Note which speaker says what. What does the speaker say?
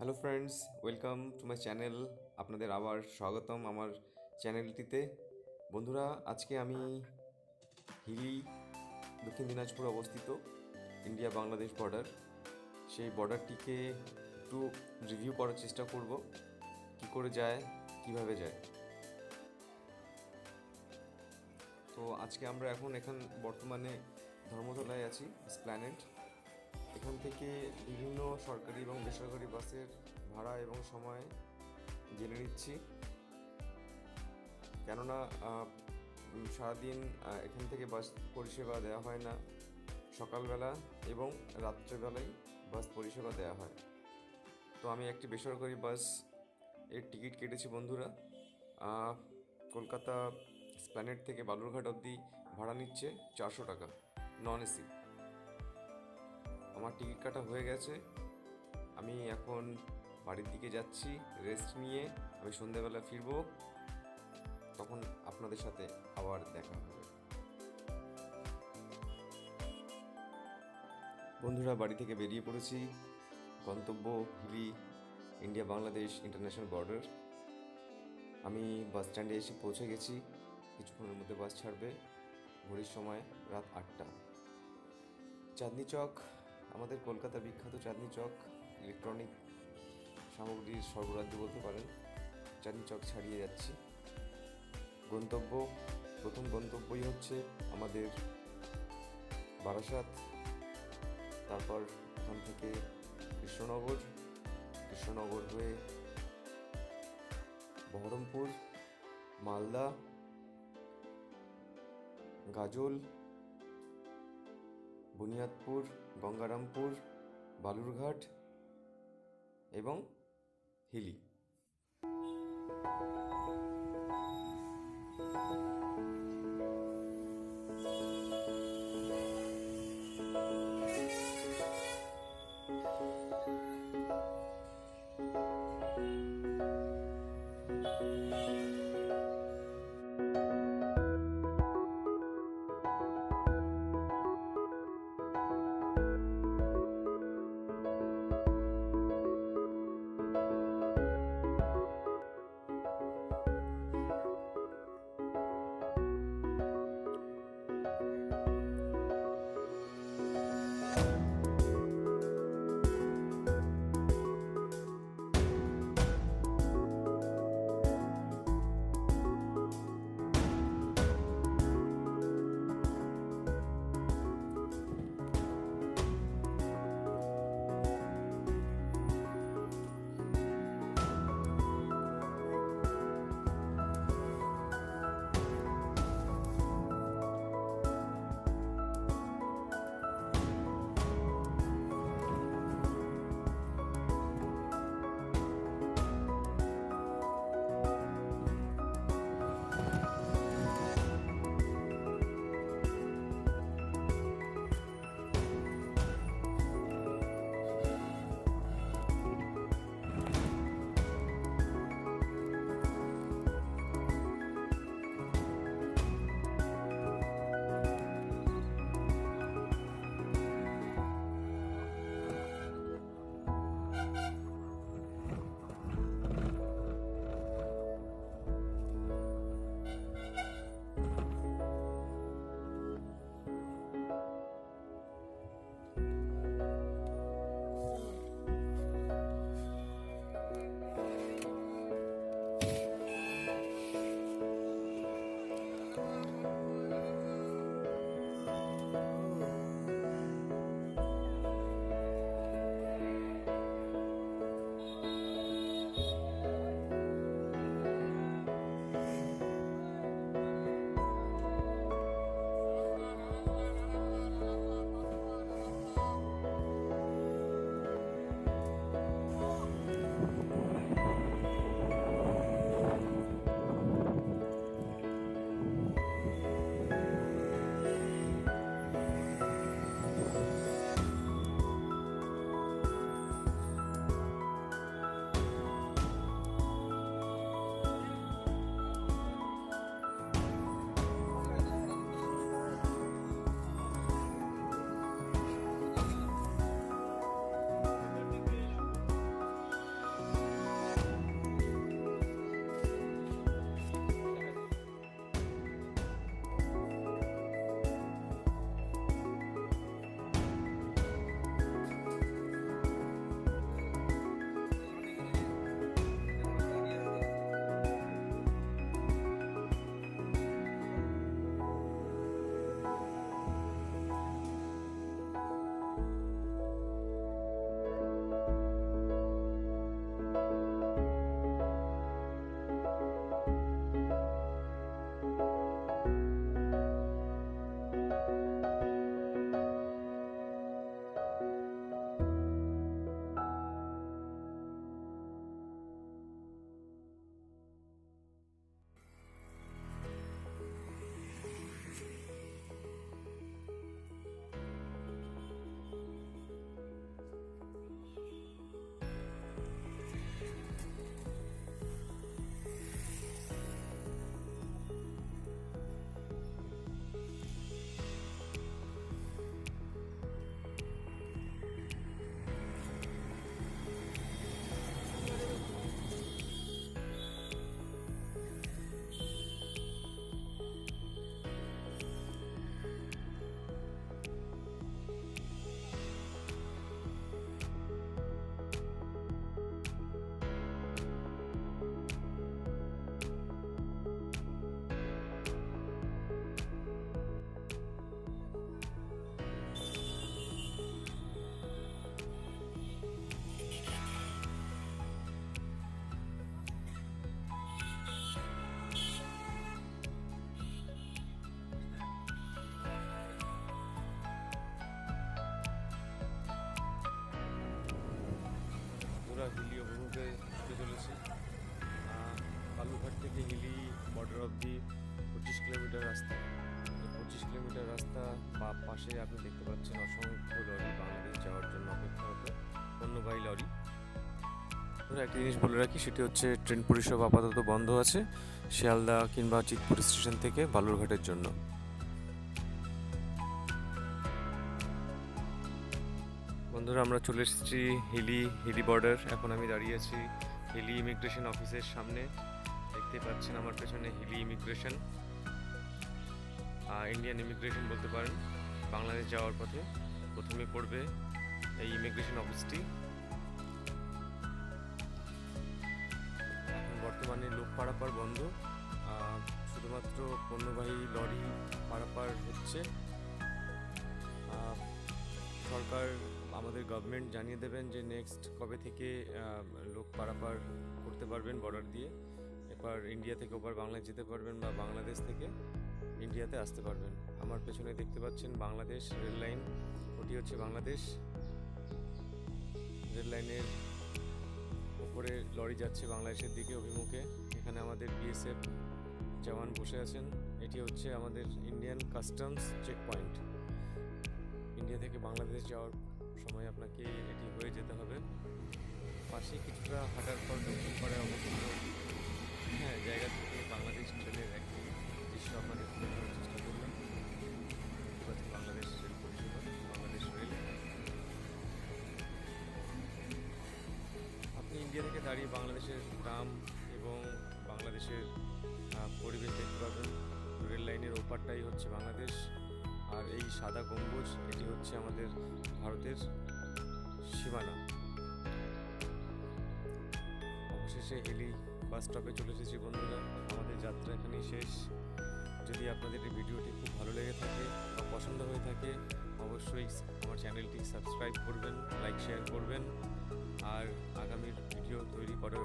Speaker 1: Hello friends welcome to my channel আপনাদের আবার স্বাগতম আমার চ্যানেলটিতে বন্ধুরা, আজকে আমি হিলি, দক্ষিণ দিনাজপুর অবস্থিত, ইন্ডিয়া বাংলাদেশ বর্ডার সেই বর্ডারটিকে একটু রিভিউ করার চেষ্টা করব, কি করে যায়, কীভাবে যায়। তো আজকে আমরা এখন এখান বর্তমানে ধর্মতলায় আছি স্প্ল্যানেট এখান থেকে বিভিন্ন সরকারি এবং বেসরকারি বাসের ভাড়া এবং সময় জেনে নিচ্ছি। কেননা সারাদিন এখান থেকে বাস পরিষেবা দেওয়া হয় না। সকালবেলা এবং রাত্রেবেলায় বাস পরিষেবা দেওয়া হয়। তো আমি একটি বেসরকারি বাসের টিকিট কেটেছি, বন্ধুরা। কলকাতা স্প্ল্যানেট থেকে বালুরঘাট অবধি ভাড়া নিচ্ছে চারশো টাকা, নন এসি। আমার টিকিট কাটা হয়ে গেছে। আমি এখন বাড়ির দিকে যাচ্ছি রেস্ট নিয়ে আমি সন্ধ্যাবেলা ফিরবো। তখন আপনাদের সাথে আবার দেখা হবে। বন্ধুরা, বাড়ি থেকে বেরিয়ে পড়েছি। গন্তব্য Hili India Bangladesh international border. আমি বাস স্ট্যান্ডে এসে পৌঁছে গেছি। কিছুক্ষণের মধ্যে বাস ছাড়বে। ঘড়ির সময় রাত আটটা। চাঁদনি চক আমাদের কলকাতা বিখ্যাত চাঁদনি চক ইলেকট্রনিক সামগ্রীর সর্বরাজ্য বলতে পারেন। চাঁদনি চক ছাড়িয়ে যাচ্ছি। গন্তব্য, প্রথম গন্তব্যই হচ্ছে আমাদের বারাসাত। তারপর ওখান থেকে কৃষ্ণনগর কৃষ্ণনগর হয়ে বহরমপুর, মালদা, গাজল বুনিয়াদপুর গঙ্গারামপুর বালুরঘাট এবং হিলি।
Speaker 2: অভিমুখে ছুটে চলেছি। আহ, বালুরঘাট থেকে হিলি বর্ডার অবধি পঁচিশ কিলোমিটার রাস্তা। পঁচিশ কিলোমিটার রাস্তা বা পাশে আপনি দেখতে পাচ্ছেন অসংখ্য লরি বাংলাদেশ যাওয়ার জন্য অপেক্ষারত পণ্যবাহী লরি। ধরো একটা জিনিস বলে রাখি সেটি হচ্ছে ট্রেন পরিষেবা আপাতত বন্ধ আছে শিয়ালদা কিংবা চিতপুর স্টেশন থেকে বালুরঘাটের জন্য। বন্ধুরা, আমরা চলে এসেছি হিলি হিলি বর্ডার এখন আমি দাঁড়িয়ে আছি হিলি ইমিগ্রেশন অফিসের সামনে। দেখতে পাচ্ছেন আমার পেছনে হিলি ইমিগ্রেশন ইন্ডিয়ান ইমিগ্রেশন বলতে পারেন, বাংলাদেশ যাওয়ার পথে প্রথমে পড়বে এই ইমিগ্রেশন অফিসটি বর্তমানে লোক পারাপার বন্ধ। শুধুমাত্র পণ্যবাহী লরি পারাপার হচ্ছে। সরকার আমাদের গভর্নমেন্ট জানিয়ে দেবেন যে নেক্সট কবে থেকে লোক পারাপার করতে পারবেন বর্ডার দিয়ে। এবার ইন্ডিয়া থেকে ওপার বাংলাদেশ যেতে পারবেন বা বাংলাদেশ থেকে ইন্ডিয়াতে আসতে পারবেন। আমার পেছনে দেখতে পাচ্ছেন বাংলাদেশ রেল লাইন। ওটি হচ্ছে বাংলাদেশ। রেল লাইনের উপরে লরি যাচ্ছে বাংলাদেশের দিকে অভিমুখে। এখানে আমাদের বিএসএফ জওয়ান বসে আছেন। এটি হচ্ছে আমাদের Indian customs check point India থেকে বাংলাদেশ যাওয়ার সময় আপনাকে এটি হয়ে যেতে হবে। পাশে কিছুটা হাঁটার পর দক্ষিণ পাড়ে অবস্থিত। হ্যাঁ জায়গা থেকে বাংলাদেশ ট্রেনের একটি দৃশ্য আপনাদের তুলে ধরার চেষ্টা করলাম। বাংলাদেশ রেল পরিষেবা, বাংলাদেশ রেল। আপনি ইন্ডিয়া থেকে দাঁড়িয়ে বাংলাদেশের গ্রাম এবং বাংলাদেশের পরিবেশ দেখতে পাবেন। রেল লাইনের ওপারটাই হচ্ছে বাংলাদেশ। আর এই সাদা গম্বুজ, এটি হচ্ছে আমাদের ভারতের সীমানা। অবশেষে হেলি বাস স্টপে চলে এসেছি বন্ধুরা। আমাদের যাত্রা এখানেই শেষ। যদি আপনাদের এই ভিডিওটি খুব ভালো লেগে থাকে বা পছন্দ হয়ে থাকে, অবশ্যই আমার চ্যানেলটি সাবস্ক্রাইব করবেন, লাইক, শেয়ার করবেন, আর আগামীর ভিডিও তৈরি করার